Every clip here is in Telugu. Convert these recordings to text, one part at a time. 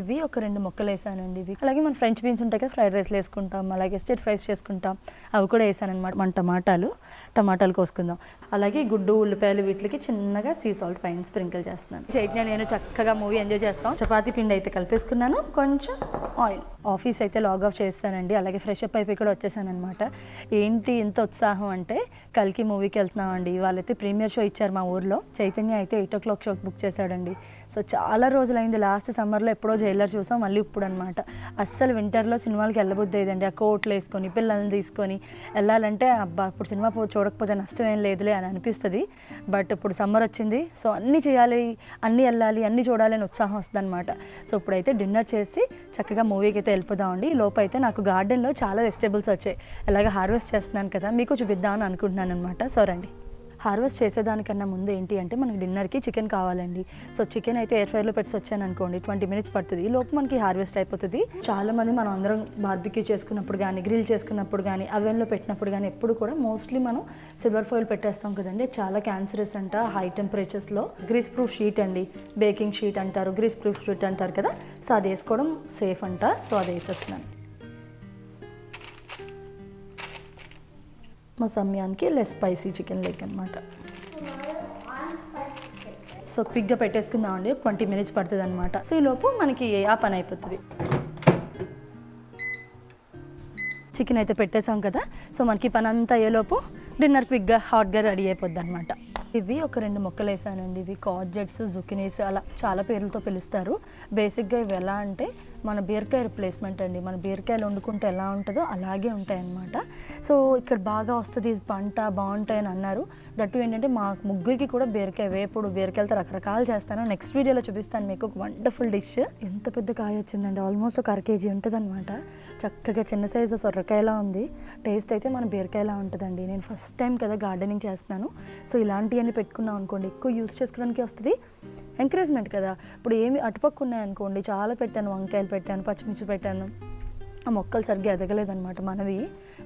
ఇవి ఒక రెండు మొక్కలు వేసానండి ఇవి. అలాగే మన ఫ్రెంచ్ బీన్స్ ఉంటాయి కదా ఫ్రైడ్ రైస్లు వేసుకుంటాం అలాగే స్టేట్ ఫ్రైస్ చేసుకుంటాం అవి కూడా వేసానమాట మన టమాటాలు టమాటాలు కోసుకుందాం. అలాగే గుడ్డు ఉల్లిపాయలు వీటికి చిన్నగా సీ సాల్ట్ పైన స్ప్రింకిల్ చేస్తున్నాను. చైతన్య నేను చక్కగా మూవీ ఎంజాయ్ చేస్తాం. చపాతీ పిండి అయితే కలిపేసుకున్నాను. కొంచెం ఆయిల్ ఆఫీస్ అయితే లాగ్ ఆఫ్ చేస్తానండి. అలాగే ఫ్రెష్ అప్ అయిపోయి కూడా వచ్చేసాను అనమాట ఏంటి ఇంత ఉత్సాహం అంటే కల్కి మూవీకి వెళ్తున్నామండి. వాళ్ళైతే ప్రీమియర్ షో ఇచ్చారు మా ఊర్లో. చైతన్య అయితే ఎయిట్ ఓ క్లాక్ షోకి బుక్ చేశాడండి. సో చాలా రోజులైంది. లాస్ట్ సమ్మర్లో ఎప్పుడో జైలర్ చూసాం. మళ్ళీ ఇప్పుడు అనమాట అస్సలు వింటర్లో సినిమాలకి వెళ్ళబుద్ది అయిందండి ఆ కోట్లు వేసుకొని పిల్లల్ని తీసుకొని వెళ్ళాలంటే అబ్బా ఇప్పుడు సినిమా చూడకపోతే నష్టం ఏం లేదులే అని అనిపిస్తుంది. బట్ ఇప్పుడు సమ్మర్ వచ్చింది. సో అన్నీ చేయాలి అన్నీ వెళ్ళాలి అన్నీ చూడాలి అని ఉత్సాహం వస్తుంది అనమాట సో ఇప్పుడైతే డిన్నర్ చేసి చక్కగా మూవీకి అయితే వెళ్ళిపోదామండి. ఈ లోపు అయితే నాకు గార్డెన్లో చాలా వెజిటేబుల్స్ వచ్చాయి. ఎలాగ హార్వెస్ట్ చేస్తున్నాను కదా మీకు చూపిద్దామని అనుకుంటున్నాను అనమాట సో రండి. హార్వెస్ట్ చేసేదానికన్నా ముందు ఏంటి అంటే మనకి డిన్నర్కి చికెన్ కావాలండి. సో చికెన్ అయితే ఎయిర్ ఫ్రైర్లో పెట్టి వచ్చాను అనుకోండి ట్వంటీ మినిట్స్ పడుతుంది. ఈ లోపు మనకి హార్వెస్ట్ అయిపోతుంది. చాలా మంది మనం అందరం బార్బిక్యూ చేసుకున్నప్పుడు కానీ గ్రిల్ చేసుకున్నప్పుడు కానీ అవెన్లో పెట్టినప్పుడు కానీ ఎప్పుడు కూడా మోస్ట్లీ మనం సిల్వర్ ఫాయిల్ పెట్టేస్తాం కదండి. చాలా క్యాన్సరస్ అంట హై టెంపరేచర్స్లో. గ్రీస్ ప్రూఫ్ షీట్ అండి. బేకింగ్ షీట్ అంటారు గ్రీస్ ప్రూఫ్ షీట్ అంటారు కదా. సో అది వేసుకోవడం సేఫ్ అంట. సో అది వేసేస్తున్నాను. మా సమయానికి లెస్ స్పైసీ చికెన్ లెగ్ అనమాట సో క్విక్గా పెట్టేసుకుందామండి ట్వంటీ మినిట్స్ పడుతుంది అనమాట సో ఈ లోపు మనకి ఆ పని అయిపోతుంది. చికెన్ అయితే పెట్టేసాం కదా సో మనకి పని అంతా అయ్యేలోపు డిన్నర్ క్విక్గా హాట్గా రెడీ అయిపోద్ది అనమాట ఇవి ఒక రెండు మొక్కలు వేసానండి ఇవి కార్జెట్స్ జుకినీస్ అలా చాలా పేర్లతో పిలుస్తారు. బేసిక్గా ఇవి ఎలా అంటే మన బీరకాయ రిప్లేస్మెంట్ అండి. మన బీరకాయలు వండుకుంటే ఎలా ఉంటుందో అలాగే ఉంటాయన్నమాట. సో ఇక్కడ బాగా వస్తుంది ఇది పంట బాగుంటాయని అన్నారు. దట్టు ఏంటంటే మా ముగ్గురికి కూడా బీరకాయ వేపుడు బీరకాయలతో రకరకాలు చేస్తాను. నెక్స్ట్ వీడియోలో చూపిస్తాను మీకు ఒక వండర్ఫుల్ డిష్ ఎంత పెద్ద కాయ వచ్చిందండి. ఆల్మోస్ట్ ఒక అర కేజీ ఉంటుంది చక్కగా చిన్న సైజు సొర్రకాయలా ఉంది. టేస్ట్ అయితే మన బీరకాయలా ఉంటుందండి. నేను ఫస్ట్ టైం కదా గార్డెనింగ్ చేస్తున్నాను. సో ఇలాంటివన్నీ పెట్టుకున్నాం అనుకోండి ఎక్కువ యూస్ చేసుకోవడానికి వస్తుంది. ఎంకరేజ్మెంట్ కదా. ఇప్పుడు ఏమి అటుపక్క ఉన్నాయనుకోండి చాలా పెట్టాను వంకాయలు పెట్టాను పచ్చిమిర్చి పెట్టాను. ఆ మొక్కలు సరిగ్గా ఎదగలేదనమాట మనవి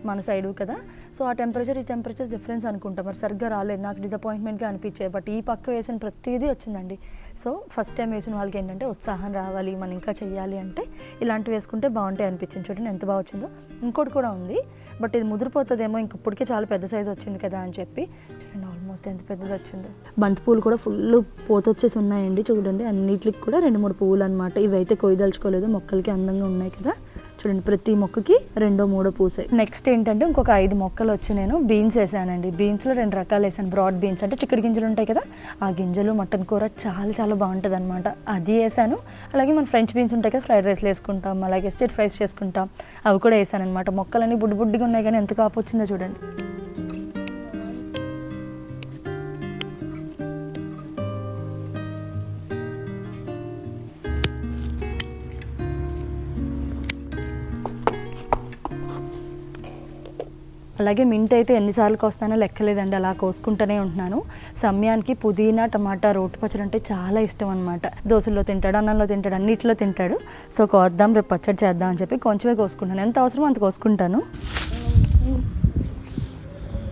మన సైడు కదా. సో ఆ టెంపరేచర్ ఈ టెంపరేచర్ డిఫరెన్స్ అనుకుంటా. మరి సరిగ్గా రాలేదు. నాకు డిసప్పాయింట్మెంట్గా అనిపించేది బట్ ఈ పక్క వేసిన ప్రతిదీ వచ్చిందండి. సో ఫస్ట్ టైం వేసిన వాళ్ళకి ఏంటంటే ఉత్సాహం రావాలి మనం ఇంకా చేయాలి అంటే ఇలాంటివి వేసుకుంటే బాగుంటాయి అనిపించింది. చూడండి ఎంత బాగా వచ్చిందో. ఇంకోటి కూడా ఉంది బట్ ఇది ముదిరిపోతుందేమో ఇంక ఇప్పటికే చాలా పెద్ద సైజ్ వచ్చింది కదా అని చెప్పి. చూడండి ఆల్మోస్ట్ ఎంత పెద్దది వచ్చిందో. బంతి పూలు కూడా ఫుల్ పోతొచ్చేసి ఉన్నాయండి. చూడండి అన్నిటికి కూడా రెండు మూడు పువ్వులు అనమాట ఇవైతే కొయ్యదలుచుకోలేదు మొక్కలకి అందంగా ఉన్నాయి కదా. చూడండి ప్రతి మొక్కకి రెండో మూడో పూసాయి నెక్స్ట్ ఏంటంటే ఇంకొక ఐదు మొక్కలు వచ్చి నేను బీన్స్ వేసానండి. బీన్స్లో రెండు రకాలు వేసాను. బ్రాడ్ బీన్స్ అంటే చిక్కడి గింజలు ఉంటాయి కదా. ఆ గింజలు మటన్ కూర చాలా చాలా బాగుంటుంది అనమాట అది వేసాను. అలాగే మన ఫ్రెంచ్ బీన్స్ ఉంటాయి కదా ఫ్రైడ్ రైస్లు వేసుకుంటాం. అలాగే స్టేట్ ఫ్రైస్ చేసుకుంటాం. అవి కూడా వేసాను అనమాట మొక్కలన్నీ బుడ్డి బుడ్డిగా ఉన్నాయి కానీ ఎంత కాపు వచ్చిందో చూడండి. అలాగే మింట్ అయితే ఎన్నిసార్లు కోస్తానో లెక్కలేదండి అలా కోసుకుంటూనే ఉంటున్నాను. సమయానికి పుదీనా టమాటా రోటి పచ్చడి అంటే చాలా ఇష్టం అనమాట దోశల్లో తింటాడు అన్నంలో తింటాడు అన్నిట్లో తింటాడు. సో కోద్దాం రేపు పచ్చడి చేద్దాం అని చెప్పి కొంచెమే కోసుకుంటాను. ఎంత అవసరమో అంత కోసుకుంటాను.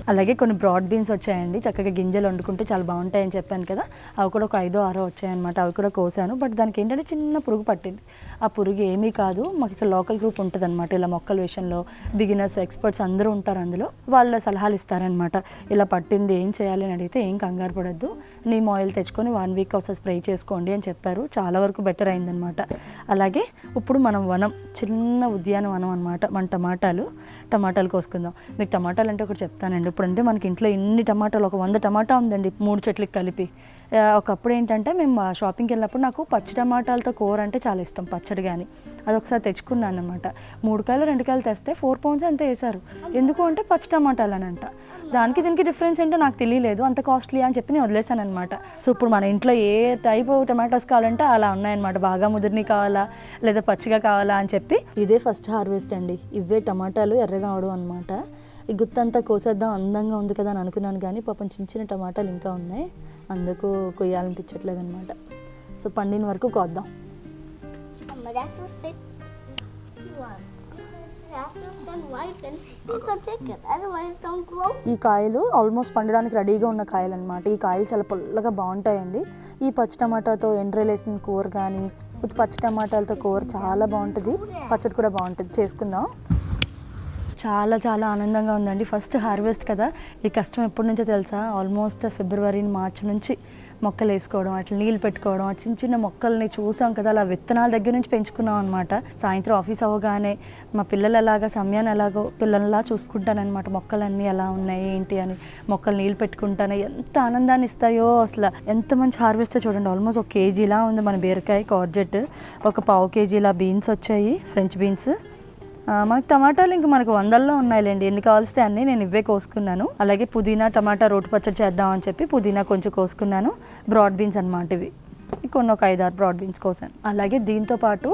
అలాగే కొన్ని బ్రాడ్ బీన్స్ వచ్చాయండి. చక్కగా గింజలు వండుకుంటే చాలా బాగుంటాయని చెప్పాను కదా. అవి కూడా ఒక ఐదో ఆరో వచ్చాయన్నమాట. అవి కూడా కోసాను. బట్ దానికి ఏంటంటే చిన్న పురుగు పట్టింది. ఆ పురుగు ఏమీ కాదు. మాకు ఇక్కడ లోకల్ గ్రూప్ ఉంటుంది అనమాట ఇలా మొక్కల విషయంలో బిగినర్స్ ఎక్స్పర్ట్స్ అందరూ ఉంటారు అందులో. వాళ్ళ సలహాలు ఇస్తారనమాట ఇలా పట్టింది ఏం చేయాలి అని అడిగితే ఏం కంగారు పడద్దు. నీమ్ ఆయిల్ తెచ్చుకొని వన్ వీక్ ఒకసారి స్ప్రే చేసుకోండి అని చెప్పారు. చాలా వరకు బెటర్ అయిందనమాట అలాగే ఇప్పుడు మనం వనం చిన్న ఉద్యానవనం అనమాట మన టమాటాలు. టమాటాలు కోసుకుందాం. మీకు టమాటాలు అంటే ఒకటి చెప్తానండి. ఇప్పుడంటే మనకి ఇంట్లో ఎన్ని టమాటాలు ఒక వంద టమాటా ఉందండి మూడు చెట్లకి కలిపి. ఒకప్పుడు ఏంటంటే మేము షాపింగ్కి వెళ్ళినప్పుడు నాకు పచ్చి టమాటాలతో కూర అంటే చాలా ఇష్టం పచ్చడి కానీ అది ఒకసారి తెచ్చుకున్నాను అనమాట మూడు కాయలు రెండు కాయలు తెస్తే ఫోర్ పౌండ్స్ అంతే వేశారు. ఎందుకు అంటే పచ్చి టమాటాలు అని అంట దానికి దీనికి డిఫరెన్స్ ఏంటో నాకు తెలియలేదు. అంత కాస్ట్లీ అని చెప్పి నేను వదిలేసాను అనమాట సో ఇప్పుడు మన ఇంట్లో ఏ టైప్ టమాటాస్ కావాలంటే అలా ఉన్నాయన్నమాట. బాగా ముదిరిని కావాలా? లేదా పచ్చిగా కావాలా అని చెప్పి. ఇదే ఫస్ట్ హార్వెస్ట్ అండి. ఇవే టమాటాలు ఎర్రగా అవడం అనమాట ఈ గుత్తంతా కోసేద్దాం అందంగా ఉంది కదా అని అనుకున్నాను కానీ పాపం చిన్న చిన్న టమాటాలు ఇంకా ఉన్నాయి. అందుకు కొయ్యాలనిపించట్లేదు అనమాట సో పండిన వరకు కోద్దాం. that's what they want. ఈ కాయలు ఆల్మోస్ట్ పండడానికి రెడీగా ఉన్న కాయలు అనమాట ఈ కాయలు చాలా పుల్లగా బాగుంటాయండి. ఈ పచ్చి టమాటాతో ఎండ్రలు వేసిన కూర కానీ పచ్చి టమాటాలతో కూర చాలా బాగుంటుంది. పచ్చడి కూడా బాగుంటుంది. చేసుకుందాం. చాలా చాలా ఆనందంగా ఉందండి. ఫస్ట్ హార్వెస్ట్ కదా. ఈ కష్టం ఎప్పటి నుంచో తెలుసా? ఆల్మోస్ట్ ఫిబ్రవరి మార్చి నుంచి మొక్కలు వేసుకోవడం అట్లా నీళ్ళు పెట్టుకోవడం చిన్న చిన్న మొక్కల్ని చూసాం కదా అలా విత్తనాల దగ్గర నుంచి పెంచుకున్నాం అనమాట సాయంత్రం ఆఫీస్ అవ్వగానే మా పిల్లలు ఎలాగా సమయాన్ని ఎలాగో పిల్లలలా చూసుకుంటానన్నమాట. మొక్కలన్నీ ఎలా ఉన్నాయి ఏంటి అని మొక్కలు నీళ్ళు పెట్టుకుంటాను ఎంత ఆనందాన్ని ఇస్తాయో అసలు. ఎంత మంచి హార్వెస్ట్ చూడండి ఆల్మోస్ట్ ఒక కేజీలా ఉంది మన బీరకాయ కార్జెట్. ఒక పావు కేజీలా బీన్స్ వచ్చాయి ఫ్రెంచ్ బీన్స్. మనకు టమాటాలు ఇంక మనకు వందల్లో ఉన్నాయిలేండి. ఎన్ని కావాల్స్తే అన్నీ నేను ఇవే కోసుకున్నాను. అలాగే పుదీనా టమాటా రోటి పచ్చడి చేద్దామని చెప్పి పుదీనా కొంచెం కోసుకున్నాను. బ్రాడ్ బీన్స్ అనమాట ఇవి. కొన్ని ఒక ఐదారు బ్రాడ్ బీన్స్ కోసాను. అలాగే దీంతో పాటు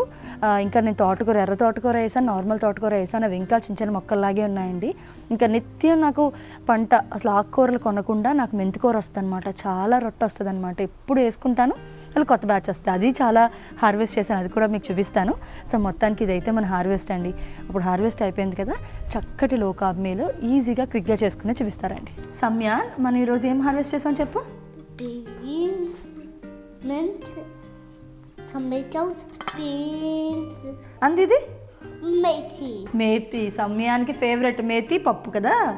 ఇంకా నేను తోటకూర ఎర్ర తోటకూర వేసాను నార్మల్ తోటకూర వేసాను. అవి ఇంకా చిన్న చిన్న మొక్కల్లాగే ఉన్నాయండి. ఇంకా నిత్యం నాకు పంట అసలు ఆకుకూరలు కొనకుండా నాకు మెంతికూర వస్తుంది అనమాట చాలా రొట్టె వస్తుంది అనమాట ఎప్పుడు వేసుకుంటాను. మళ్ళీ కొత్త బ్యాచ్ వస్తుంది అది చాలా హార్వెస్ట్ చేశాను అది కూడా మీకు చూపిస్తాను. సో మొత్తానికి ఇదైతే మన హార్వెస్ట్ అండి. ఇప్పుడు హార్వెస్ట్ అయిపోయింది కదా చక్కటి లో కార్బ్ మీల్ ఈజీగా క్విక్గా చేసుకుని చూపిస్తారండి. సమ్య మనం ఈరోజు ఏం హార్వెస్ట్ చేసాం చెప్పు? beans, mint, tomatoes, beans, అంది ఇది meaty. మేతి సమ్యానికి ఫేవరెట్ మేతి పప్పు కదా?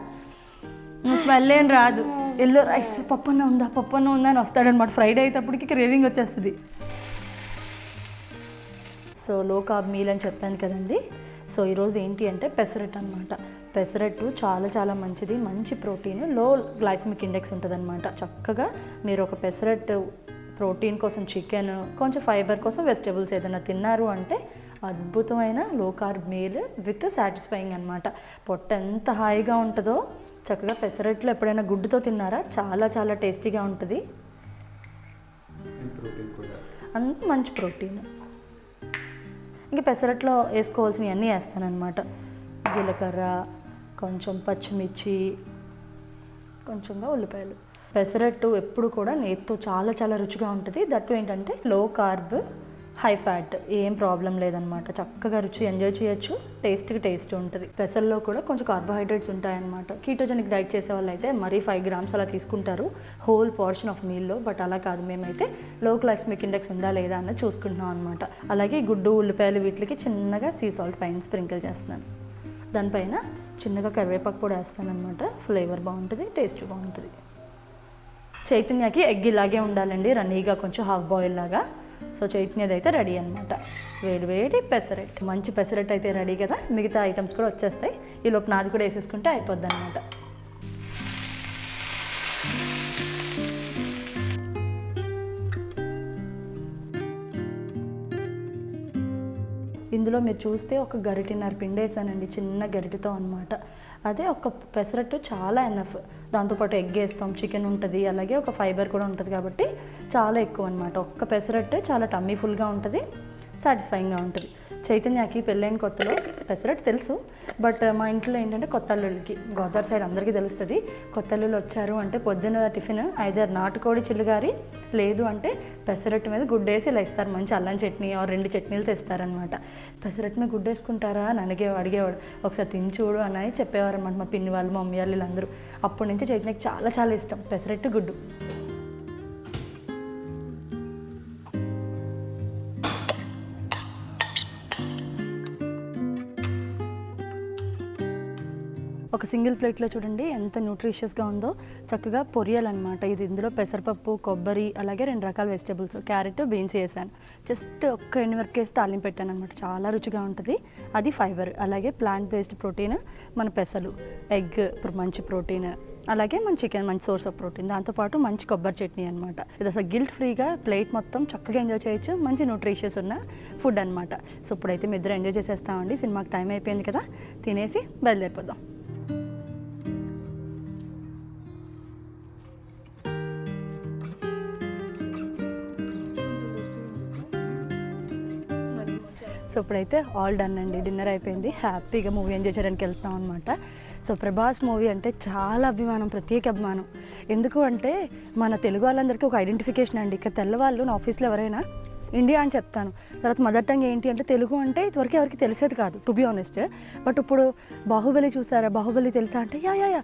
స్మెల్ ఏం రాదు. ఎల్లో రైస్ పప్పు ఉందా పప్పన్న ఉందా అని వస్తాడనమాట ఫ్రైడే అయ్యేటప్పటికి క్రేవింగ్ వచ్చేస్తుంది. సో లో కార్బ్ మీల్ అని చెప్పాను కదండి. సో ఈరోజు ఏంటి అంటే పెసరట్ అనమాట పెసరట్టు చాలా చాలా మంచిది మంచి ప్రోటీన్లో గ్లైసమిక్ ఇండెక్స్ ఉంటుందన్నమాట. చక్కగా మీరు ఒక పెసరట్ ప్రోటీన్ కోసం చికెన్ కొంచెం ఫైబర్ కోసం వెజిటేబుల్స్ ఏదైనా తిన్నారు అంటే అద్భుతమైన లో కార్బ్ మీల్ విత్ సాటిస్ఫైయింగ్ అనమాట పొట్ట ఎంత హాయిగా ఉంటుందో చక్కగా పెసరట్లు ఎప్పుడైనా గుడ్డుతో తిన్నారా? చాలా చాలా టేస్టీగా ఉంటుంది. అంత మంచి ప్రోటీన్. ఇంకా పెసరట్లో వేసుకోవాల్సినవి అన్నీ వేస్తానన్నమాట. జీలకర్ర కొంచెం పచ్చిమిర్చి కొంచెంగా ఉల్లిపాయలు. పెసరట్టు ఎప్పుడు కూడా నేతితో చాలా చాలా రుచిగా ఉంటుంది. దట్టు ఏంటంటే లో కార్బ్ హై ఫ్యాట్ ఏం ప్రాబ్లం లేదనమాట చక్కగా రుచి ఎంజాయ్ చేయొచ్చు. టేస్ట్కి టేస్ట్ ఉంటుంది. పెసల్లో కూడా కొంచెం కార్బోహైడ్రేట్స్ ఉంటాయన్నమాట. కీటోజెనిక్ డైట్ చేసే వాళ్ళు అయితే మరీ ఫైవ్ గ్రామ్స్ అలా తీసుకుంటారు. హోల్ పోర్షన్ ఆఫ్ మీల్లో బట్ అలా కాదు. మేమైతే లో క్లాస్మిక్ ఇండెక్స్ ఉందా లేదా అన్నది చూసుకుంటున్నాం అనమాట అలాగే గుడ్డు ఉల్లిపాయలు వీటికి చిన్నగా సీ సాల్ట్ పైన స్ప్రింకిల్ చేస్తున్నాను. దానిపైన చిన్నగా కరివేపాకు కూడా వేస్తాను అనమాట ఫ్లేవర్ బాగుంటుంది టేస్ట్ బాగుంటుంది. చైతన్యకి ఎగ్ ఇలాగే ఉండాలండి. రన్నీగా కొంచెం హాఫ్ బాయిల్ లాగా. సో చైతన్యది అయితే రెడీ అనమాట వేడి వేడి పెసరెట్ మంచి పెసరెట్ అయితే రెడీ కదా? మిగతా ఐటమ్స్ కూడా వచ్చేస్తాయి. ఈ లోపు నాది కూడా వేసేసుకుంటే అయిపోద్ది అనమాట ఇందులో మీరు చూస్తే ఒక గరిటిన్నర పిండి వేసానండి చిన్న గరిటితో అనమాట అదే ఒక పెసరట్టు చాలా ఎనఫ్ దాంతోపాటు ఎగ్ వేస్తాం చికెన్ ఉంటుంది అలాగే ఒక ఫైబర్ కూడా ఉంటుంది కాబట్టి చాలా ఎక్కువ అనమాట ఒక్క పెసరట్టే చాలా టమ్మీ ఫుల్గా ఉంటుంది సాటిస్ఫైయింగ్గా ఉంటుంది. చైతన్యకి పెళ్ళైన కొత్తలో పెసరట్టు తెలుసు. బట్ మా ఇంట్లో ఏంటంటే కొత్త అల్లుళ్ళకి గోదావరి సైడ్ అందరికీ తెలుస్తుంది. కొత్త అల్లుళ్ళు వచ్చారు అంటే పొద్దున్న టిఫిన్ ఐదారు నాటుకోడి చిల్లుగారి లేదు అంటే పెసరట్టు మీద గుడ్డేసి ఇలా ఇస్తారు. మంచి అల్లం చట్నీ ఆ రెండు చట్నీలు తెస్తారనమాట పెసరట్టు మీద గుడ్డేసుకుంటారా అని అడిగే అడిగేవాడు. ఒకసారి తిని చూడు అని చెప్పేవారు అనమాట మా పిన్ని వాళ్ళు మా మమ్మీ వాళ్ళు వీళ్ళందరూ. అప్పటి నుంచి చైతన్యకి చాలా చాలా ఇష్టం పెసరట్టు గుడ్డు. సింగిల్ ప్లేట్లో చూడండి ఎంత న్యూట్రిషియస్గా ఉందో. చక్కగా పొరియాలన్నమాట. ఇది ఇందులో పెసరపప్పు కొబ్బరి అలాగే రెండు రకాల వెజిటేబుల్స్ క్యారెట్ బీన్స్ వేసాను. జస్ట్ ఒక్క ఎన్ని వరకు వేసి తాలింపు పెట్టాను అనమాట చాలా రుచిగా ఉంటుంది. అది ఫైబర్ అలాగే ప్లాంట్ బేస్డ్ ప్రోటీన్ మన పెసలు ఎగ్ మంచి ప్రోటీన్ అలాగే మన చికెన్ మంచి సోర్స్ ఆఫ్ ప్రోటీన్ దాంతోపాటు మంచి కొబ్బరి చట్నీ అనమాట ఇది అసలు గిల్ట్ ఫ్రీగా ప్లేట్ మొత్తం చక్కగా ఎంజాయ్ చేయొచ్చు. మంచి న్యూట్రిషియస్ ఉన్న ఫుడ్ అనమాట సో ఇప్పుడైతే మీ ఇద్దరు ఎంజాయ్ చేసేస్తామండి. సినిమాకి టైం అయిపోయింది కదా. తినేసి బయలుదేరిపోదాం. సో ఇప్పుడైతే ఆల్ డన్ అండి. డిన్నర్ అయిపోయింది. హ్యాపీగా మూవీ ఎంజాయ్ చేయడానికి వెళ్తాం అనమాట సో ప్రభాస్ మూవీ అంటే చాలా అభిమానం ప్రత్యేక అభిమానం. ఎందుకు అంటే మన తెలుగు వాళ్ళందరికీ ఒక ఐడెంటిఫికేషన్ అండి. ఇక తెల్లవాళ్ళు నా ఆఫీస్లో ఎవరైనా ఇండియా అని చెప్తాను. తర్వాత మదర్ టంగ్ ఏంటి అంటే తెలుగు అంటే ఇదివరకు ఎవరికి తెలిసేది కాదు టు బి ఆనెస్ట్ బట్ ఇప్పుడు బాహుబలి చూసారా? బాహుబలి తెలుసా అంటే yeah yeah yeah.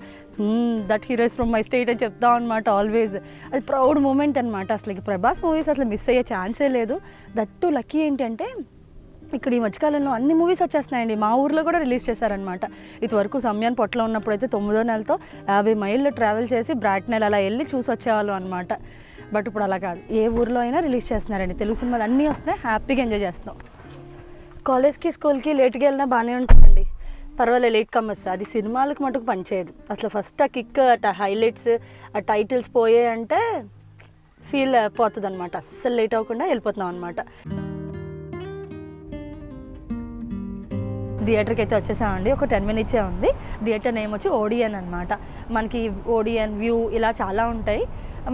That heroes from my state అని చెప్తాం అనమాట ఆల్వేస్ అది ప్రౌడ్ మూమెంట్ అనమాట అసలు ప్రభాస్ మూవీస్ అసలు మిస్ అయ్యే ఛాన్సే లేదు. దట్ టు లక్కీ ఏంటంటే ఇక్కడ ఈ మధ్యకాలంలో అన్ని మూవీస్ వచ్చేస్తున్నాయండి. మా ఊర్లో కూడా రిలీజ్ చేశారనమాట ఇదివరకు సమయాన్ని పొట్టలో ఉన్నప్పుడు అయితే తొమ్మిదో నెలతో యాభై మైళ్ళు ట్రావెల్ చేసి బ్రాట్ నెల అలా వెళ్ళి చూసి వచ్చేవాళ్ళం అనమాట బట్ ఇప్పుడు అలా కాదు. ఏ ఊర్లో అయినా రిలీజ్ చేస్తున్నారండి. తెలుగు సినిమాలు అన్నీ వస్తున్నాయి. హ్యాపీగా ఎంజాయ్ చేస్తున్నాం. కాలేజ్కి స్కూల్కి లేట్గా వెళ్ళినా బాగానే ఉంటుందండి. పర్వాలేదు లేట్ కమ్మర్స్ అది సినిమాలకు మటుకు పనిచేయదు. అసలు ఫస్ట్ ఆ కిక్ అట్ హైలైట్స్ ఆ టైటిల్స్ పోయాయంటే ఫీల్ పోతుంది అనమాట అస్సలు లేట్ అవ్వకుండా వెళ్ళిపోతున్నాం అనమాట థియేటర్కి అయితే వచ్చేసామండి. ఒక టెన్ మినిట్సే ఉంది. థియేటర్ నేమ్ వచ్చి ఓడియన్ అనమాట మనకి ఓడియన్ వ్యూ ఇలా చాలా ఉంటాయి.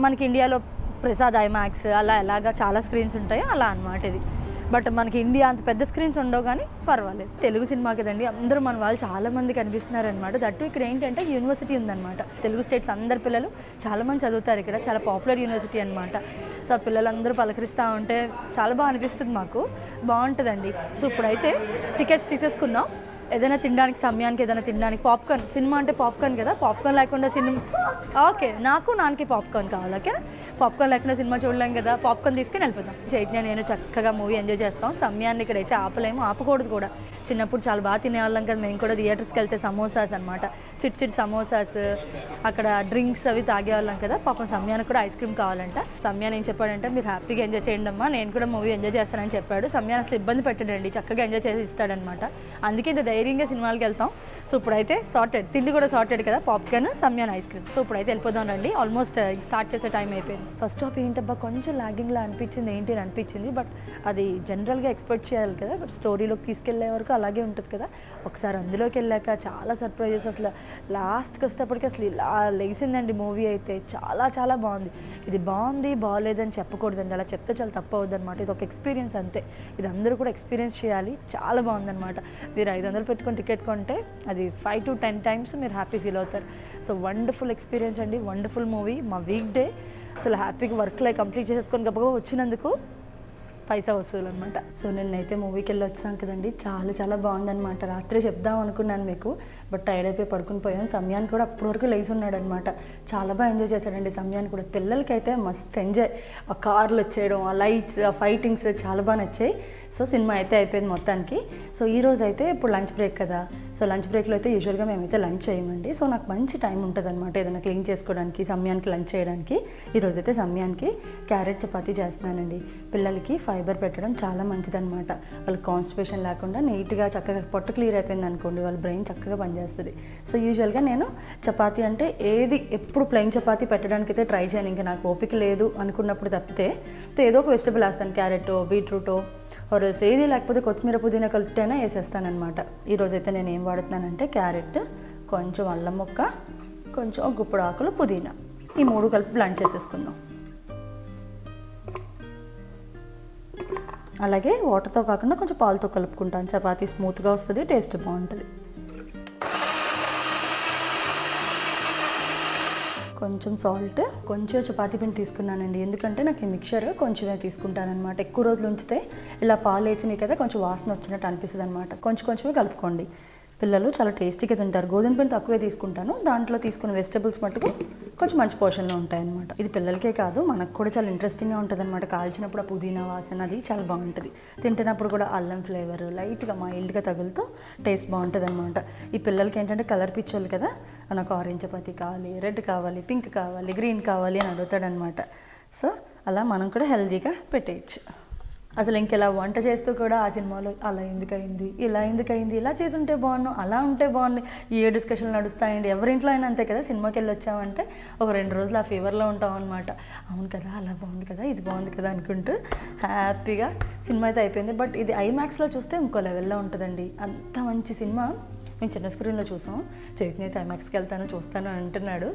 మనకి ఇండియాలో ప్రసాద్ ఐమాక్స్ అలా ఎలాగా చాలా స్క్రీన్స్ ఉంటాయో అలా అన్నమాట ఇది. బట్ మనకి ఇండియా అంత పెద్ద స్క్రీన్స్ ఉండవు కానీ పర్వాలేదు. తెలుగు సినిమా కదండి అందరూ మన వాళ్ళు చాలా మంది కనిపిస్తున్నారు అనమాట దట్టు ఇక్కడ ఏంటంటే యూనివర్సిటీ ఉందన్నమాట. తెలుగు స్టేట్స్ అందరు పిల్లలు చాలా మంది చదువుతారు ఇక్కడ. చాలా పాపులర్ యూనివర్సిటీ అనమాట సో పిల్లలందరూ పలకరిస్తూ ఉంటే చాలా బాగా అనిపిస్తుంది మాకు. బాగుంటుందండి. సో ఇప్పుడైతే టికెట్స్ తీసేసుకుందాం. ఏదైనా తినడానికి సమయానికి ఏదైనా తినడానికి. పాప్కార్న్ సినిమా అంటే పాప్కార్న్ కదా? పాప్కార్న్ లేకుండా సినిమా ఓకే నాకు నాన్నకి పాప్కార్న్ కావాలి ఓకే పాప్కార్న్ లేకుండా సినిమా చూడలేం కదా? పాప్కార్న్ తీసుకుని వెళ్ళిపోతాం చైతన్య నేను చక్కగా మూవీ ఎంజాయ్ చేస్తాం. సమయాన్ని ఇక్కడైతే ఆపలేము ఆపకూడదు కూడా. చిన్నప్పుడు చాలా బాగా తినేవాళ్ళం కదా మేము కూడా థియేటర్స్కి వెళ్తే సమోసాస్ అనమాట చిట్ చిట్ సమోసాస్ అక్కడ డ్రింక్స్ అవి తాగేవాళ్ళం కదా? పాపం సమయానికి కూడా ఐస్ క్రీమ్ కావాలంట. సమయాన్ని ఏం చెప్పాడంటే? మీరు హ్యాపీగా ఎంజాయ్ చేయండి అమ్మా నేను కూడా మూవీ ఎంజాయ్ చేస్తానని చెప్పాడు. సమయాన్ని అసలు ఇబ్బంది పెట్టడండి చక్కగా ఎంజాయ్ చేసి ఇస్తాడనమాట అందుకే ఇంత ధైర్యంగా సినిమాలకు వెళ్తాం. సో ఇప్పుడైతే సార్టెడ్ తిండి కూడా సార్టెడ్ కదా పాప్కార్న్ సమ్యాన్ ఐస్ క్రీమ్ సో ఇప్పుడైతే వెళ్ళిపోదాం రండి. ఆల్మోస్ట్ స్టార్ట్ uh, చేసే టైం అయిపోయింది. ఫస్ట్ హాఫ్ ఏంటబ్బా కొంచెం లాగింగ్లా అనిపించింది ఏంటి అని అనిపించింది బట్ అది జనరల్గా ఎక్స్పెక్ట్ చేయాలి కదా బట్ స్టోరీలోకి తీసుకెళ్ళే వరకు అలాగే ఉంటుంది కదా. ఒకసారి అందులోకి వెళ్ళాక చాలా సర్ప్రైజెస్ అసలు లాస్ట్కి వచ్చేటప్పటికి అసలు ఇలా లేచిందండి మూవీ అయితే. చాలా చాలా బాగుంది. ఇది బాగుంది బాగాలేదని చెప్పకూడదండి. అలా చెప్తే చాలా తప్పు అవుద్ది అనమాట ఇది ఒక ఎక్స్పీరియన్స్ అంతే. ఇది అందరూ కూడా ఎక్స్పీరియన్స్ చేయాలి. చాలా బాగుందన్నమాట. మీరు ఐదు వందలు పెట్టుకొని టికెట్ కొంటే అది ఫైవ్ టు టెన్ టైమ్స్ మీరు హ్యాపీ ఫీల్ అవుతారు. సో వండర్ఫుల్ ఎక్స్పీరియన్స్ అండి. వండర్ఫుల్ మూవీ మా వీక్ డే అసలు హ్యాపీగా వర్క్లో కంప్లీట్ చేసేసుకొని గొప్పగా వచ్చినందుకు పైసా వసూలు అనమాట సో నిన్నైతే మూవీకి వెళ్ళి వచ్చాం కదండి. చాలా చాలా బాగుందనమాట రాత్రి చెప్దాం అనుకున్నాను మీకు. బట్ టైర్డ్ అయిపోయి పడుకుని పోయాం. సమయాన్ని కూడా అప్పటి వరకు లేచి ఉన్నాడు అనమాట చాలా బాగా ఎంజాయ్ చేశాడండి సమయాన్ని కూడా. పిల్లలకైతే మస్త్ ఎంజాయ్ ఆ కార్లు వచ్చేయడం ఆ లైట్స్ ఆ ఫైటింగ్స్ చాలా బాగా నచ్చాయి. సో సినిమా అయితే అయిపోయింది మొత్తానికి. సో ఈ రోజు అయితే ఇప్పుడు లంచ్ బ్రేక్ కదా. సో లంచ్ బ్రేక్లో అయితే యూజువల్గా మేమైతే లంచ్ చేయమండి. సో నాకు మంచి టైం ఉంటుంది అనమాట ఏదైనా క్లీన్ చేసుకోవడానికి సమయానికి లంచ్ చేయడానికి. ఈరోజు అయితే సమయానికి క్యారెట్ చపాతీ చేస్తున్నానండి. పిల్లలకి ఫైబర్ పెట్టడం చాలా మంచిదనమాట వాళ్ళకి కాన్స్టిపేషన్ లేకుండా నీట్గా చక్కగా పొట్ట క్లియర్ అయిపోయింది అనుకోండి వాళ్ళ బ్రెయిన్ చక్కగా పనిచేస్తుంది. సో యూజువల్గా నేను చపాతీ అంటే ఏది ఎప్పుడు ప్లెయిన్ చపాతీ పెట్టడానికి అయితే ట్రై చేయను. ఇంకా నాకు ఓపిక లేదు అనుకున్నప్పుడు తప్పితే ఏదో ఒక వెజిటబుల్ వేస్తాను. క్యారెట్ బీట్రూటో ఆర్ఎల్స్ ఏది లేకపోతే కొత్తిమీర పుదీనా కలిపితేనే వేసేస్తానమాట ఈరోజు అయితే నేను ఏం వాడుతున్నానంటే క్యారెట్ కొంచెం అల్లం ముక్క కొంచెం ఒక గుప్పుడు ఆకులు పుదీనా. ఈ మూడు కలిపి బ్లాండ్ చేసేసుకుందాం. అలాగే వాటర్తో కాకుండా కొంచెం పాలతో కలుపుకుంటాను. చపాతీ స్మూత్గా వస్తుంది టేస్ట్ బాగుంటుంది. కొంచెం సాల్ట్ కొంచెం చపాతి పిండి తీసుకున్నానండి. ఎందుకంటే నాకు ఈ మిక్చర్ కొంచెమే తీసుకుంటాను అనమాట ఎక్కువ రోజులు ఉంచితే ఇలా పాలు వేసినాయి కదా కొంచెం వాసన వచ్చినట్టు అనిపిస్తుంది అనమాట కొంచెం కొంచెమే కలుపుకోండి. పిల్లలు చాలా టేస్టీగా తింటారు. గోధుమ పిండి తక్కువే తీసుకుంటాను. దాంట్లో తీసుకున్న వెజిటబుల్స్ మటుకు కొంచెం మంచి పోషన్లో ఉంటాయన్నమాట. ఇది పిల్లలకే కాదు మనకు కూడా చాలా ఇంట్రెస్టింగ్గా ఉంటుంది అనమాట కాల్చినప్పుడు ఆ పుదీనా వాసన అది చాలా బాగుంటుంది. తింటున్నప్పుడు కూడా అల్లం ఫ్లేవర్ లైట్గా మైల్డ్గా తగులుతూ టేస్ట్ బాగుంటుంది అనమాట ఈ పిల్లలకి ఏంటంటే కలర్ పిచ్చోళ్ళు కదా నాకు ఆరెంజ్ చపాతీ కావాలి రెడ్ కావాలి పింక్ కావాలి గ్రీన్ కావాలి అని అడుగుతాడనమాట సో అలా మనం కూడా హెల్తీగా పెట్టేయచ్చు. అసలు ఇంకెలా వంట చేస్తూ కూడా ఆ సినిమాలో అలా ఎందుకు అయింది ఇలా ఎందుకు అయింది ఇలా చేసి ఉంటే బాగున్నాం అలా ఉంటే బాగుంది. ఏ డిస్కషన్లు నడుస్తాయండి? ఎవరింట్లో అయినా అంతే కదా సినిమాకి వెళ్ళి వచ్చామంటే ఒక రెండు రోజులు ఆ ఫీవర్లో ఉంటాం అనమాట అవును కదా అలా బాగుంది కదా ఇది బాగుంది కదా అనుకుంటూ హ్యాపీగా సినిమా అయితే అయిపోయింది. బట్ ఇది ఐమాక్స్లో చూస్తే ఇంకో లెవెల్లో ఉంటుందండి. అంత మంచి సినిమా. మేము చిన్న స్క్రీన్లో చూసాం. చైతన్య అయితే ఐమాక్స్కి వెళ్తాను చూస్తాను అంటున్నాడు.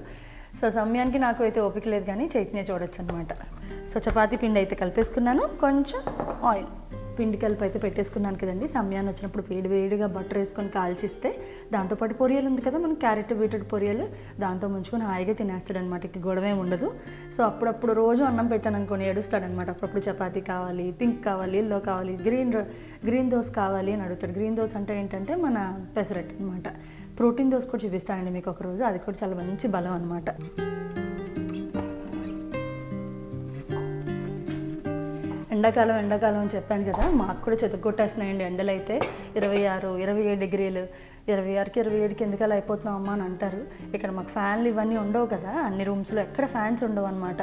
సో సమయానికి నాకు అయితే ఓపిక లేదు కానీ చైతన్య చూడొచ్చు అనమాట సో చపాతీ పిండి అయితే కలిపేసుకున్నాను. కొంచెం ఆయిల్. పిండి కలిపి అయితే పెట్టేసుకున్నాను కదండి. సమయాన్ని వచ్చినప్పుడు వేడి వేడిగా బటర్ వేసుకొని కాల్చిస్తే దాంతోపాటు పొరియలు ఉంది కదా మనం క్యారెట్ బీటెడ్ పొరియలు. దాంతో ముంచుకొని హాయిగా తినేస్తాడు అనమాట ఇక గొడవ ఉండదు. సో అప్పుడప్పుడు రోజు అన్నం పెట్టాను అనుకోని ఏడుస్తాడనమాట అప్పుడప్పుడు చపాతీ కావాలి పింక్ కావాలి ఎల్లో కావాలి గ్రీన్ గ్రీన్ దోస్ కావాలి అని అడుగుతాడు. గ్రీన్ దోస్ అంటే ఏంటంటే మన పెసరట్ అనమాట ప్రోటీన్ దోశ కూడా చూపిస్తానండి మీకు ఒక రోజు అది కూడా చాలా మంచి బలం అనమాట ఎండాకాలం ఎండాకాలం అని చెప్పాను కదా మాకు కూడా చెతకొట్టేస్తున్నాయండి ఎండలు అయితే ఇరవై ఆరు ఇరవై ఏడు డిగ్రీలు. ఇరవై ఆరుకి ఇరవై ఏడుకి ఎందుకు అలా అయిపోతున్నాం అమ్మా అని అంటారు. ఇక్కడ మాకు ఫ్యాన్లు ఇవన్నీ ఉండవు కదా అన్ని రూమ్స్లో ఎక్కడ ఫ్యాన్స్ ఉండవు అనమాట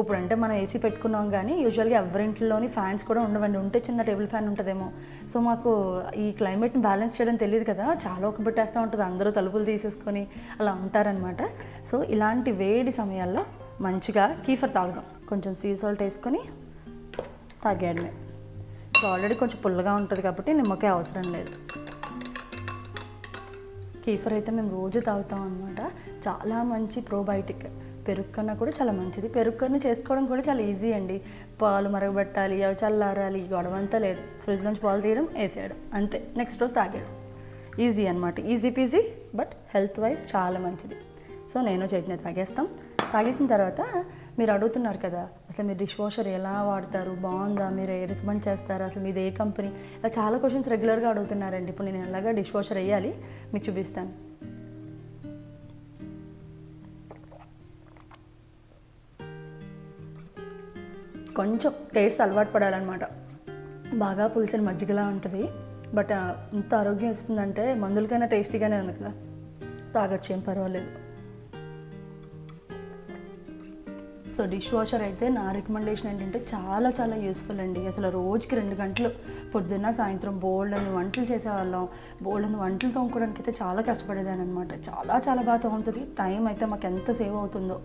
ఇప్పుడు అంటే మనం ఏసీ పెట్టుకున్నాం కానీ యూజువల్గా ఎవరింట్లోని ఫ్యాన్స్ కూడా ఉండవండి. ఉంటే చిన్న టేబుల్ ఫ్యాన్ ఉంటుందేమో. సో మాకు ఈ క్లైమేట్ని బ్యాలెన్స్ చేయడం తెలియదు కదా. చాలా ఒక పెట్టేస్తూ ఉంటుంది అందరూ తలుపులు తీసేసుకొని అలా ఉంటారనమాట సో ఇలాంటి వేడి సమయాల్లో మంచిగా కీఫర్ తాగుదాం. కొంచెం సీ సాల్ట్ వేసుకొని తాగేయడమే. సో ఆల్రెడీ కొంచెం పుల్లగా ఉంటుంది కాబట్టి నిమ్మకాయ అవసరం లేదు. కీఫర్ అయితే మేము రోజు తాగుతాం అనమాట చాలా మంచి ప్రోబయోటిక్. పెరుగు కన్నా కూడా చాలా మంచిది. పెరుగు కన్నా చేసుకోవడం కూడా చాలా ఈజీ అండి. పాలు మరగబెట్టాలి అవి చల్లారాలి గొడవ అంతా లేదు. ఫ్రిడ్జ్ నుంచి పాలు తీయడం వేసేయడం. అంతే. నెక్స్ట్ రోజు తాగేయడం. ఈజీ అనమాట easy peasy but health wise చాలా మంచిది. సో నేను చట్నీ తాగేస్తాం. తాగేసిన తర్వాత మీరు అడుగుతున్నారు కదా అసలు మీరు డిష్ వాషర్ ఎలా వాడతారు? బాగుందా? మీరు ఏ రికమెండ్ చేస్తారు? అసలు మీది ఏ కంపెనీ ఇలా చాలా క్వశ్చన్స్ రెగ్యులర్గా అడుగుతున్నారండి. ఇప్పుడు నేను ఎలాగా డిష్ వాషర్ వేయాలి మీకు చూపిస్తాను. కొంచెం టేస్ట్ అలవాటు పడాలన్నమాట. బాగా పులిసిన మజ్జిగలా ఉంటుంది. బట్ uh, ఇంత ఆరోగ్యం ఇస్తుందంటే మందులకైనా టేస్టీగానే ఉంది కదా. తాగొచ్చు ఏం పర్వాలేదు. సో డిష్ వాషర్ అయితే నా రికమెండేషన్ ఏంటంటే చాలా చాలా యూస్ఫుల్ అండి. అసలు రోజుకి రెండు గంటలు పొద్దున్న సాయంత్రం బోల్డ్ అని వంటలు చేసేవాళ్ళం. బోల్డ్ అని వంటలు తోముకోవడానికి అయితే చాలా కష్టపడేదాన్ని అనమాట చాలా చాలా బాగా తోముతుంది. టైం అయితే మాకు ఎంత సేవ్ అవుతుందో.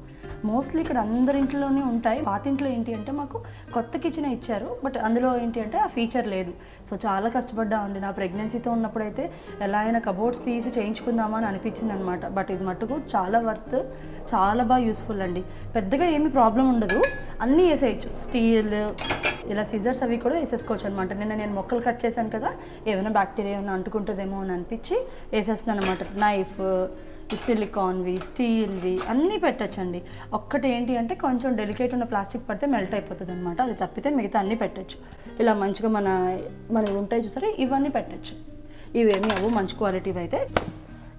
మోస్ట్లీ ఇక్కడ అందరి ఇంట్లోనే ఉంటాయి. పాతింట్లో ఏంటి అంటే మాకు కొత్త కిచెన్ ఇచ్చారు. బట్ అందులో ఏంటి అంటే ఆ ఫీచర్ లేదు. సో చాలా కష్టపడ్డామండి నా ప్రెగ్నెన్సీతో ఉన్నప్పుడైతే ఎలా అయినా కబోర్డ్స్ తీసి చేయించుకుందామా అని అనిపించింది అనమాట బట్ ఇది మట్టుకు చాలా వర్త్ చాలా బాగా యూస్ఫుల్ అండి. పెద్దగా ఏమి ప్రాబ్లం ఉండదు. అన్నీ వేసేయచ్చు. స్టీల్ ఇలా సిజర్స్ అవి కూడా వేసేసుకోవచ్చు అనమాట. నిన్న నేను మొక్కలు కట్ చేశాను కదా. ఏమైనా బ్యాక్టీరియా ఏమైనా అంటుకుంటుందేమో అని అనిపించి వేసేస్తున్నాను అనమాట నైఫ్ సిలికాన్వి స్టీల్వి అన్నీ పెట్టచ్చండి. ఒక్కటి ఏంటి అంటే కొంచెం డెలికేట్ ఉన్న ప్లాస్టిక్ పడితే మెల్ట్ అయిపోతుంది అనమాట అది తప్పితే మిగతా అన్నీ పెట్టచ్చు. ఇలా మంచిగా మన మనవి ఉంటాయి చూసారా? ఇవన్నీ పెట్టచ్చు. ఇవేమి అవ్వు మంచి క్వాలిటీవి అయితే.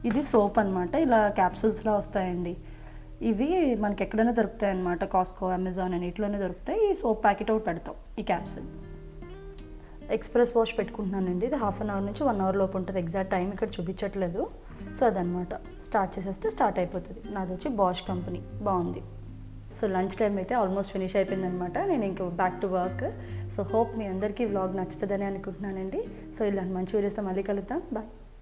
ఇది సోప్ అన్నమాట. ఇలా క్యాప్సూల్స్లో వస్తాయండి. ఇవి మనకి ఎక్కడైనా దొరుకుతాయి అన్నమాట కాస్కో అమెజాన్ అని ఇట్లోనే దొరుకుతాయి. ఈ సోప్ ప్యాకెట్ ఒకటి పెడతాం ఈ క్యాప్సూల్ ఎక్స్ప్రెస్ వాష్ పెట్టుకుంటున్నానండి. ఇది హాఫ్ అన్ అవర్ నుంచి వన్ అవర్ లోపు ఉంటుంది. ఎగ్జాక్ట్ టైం ఇక్కడ చూపించట్లేదు. సో అదనమాట స్టార్ట్ చేసేస్తే స్టార్ట్ అయిపోతుంది. నాది వచ్చి బాష్ కంపెనీ బాగుంది. సో లంచ్ టైం అయితే ఆల్మోస్ట్ ఫినిష్ అయిపోయిందనమాట. నేను ఇంక back to work so hope మీ అందరికీ వ్లాగ్ నచ్చుతుందని అనుకుంటున్నానండి. సో ఇలాంటి మంచి వీడియోస్తో మళ్ళీ కలుద్దాం. బాయ్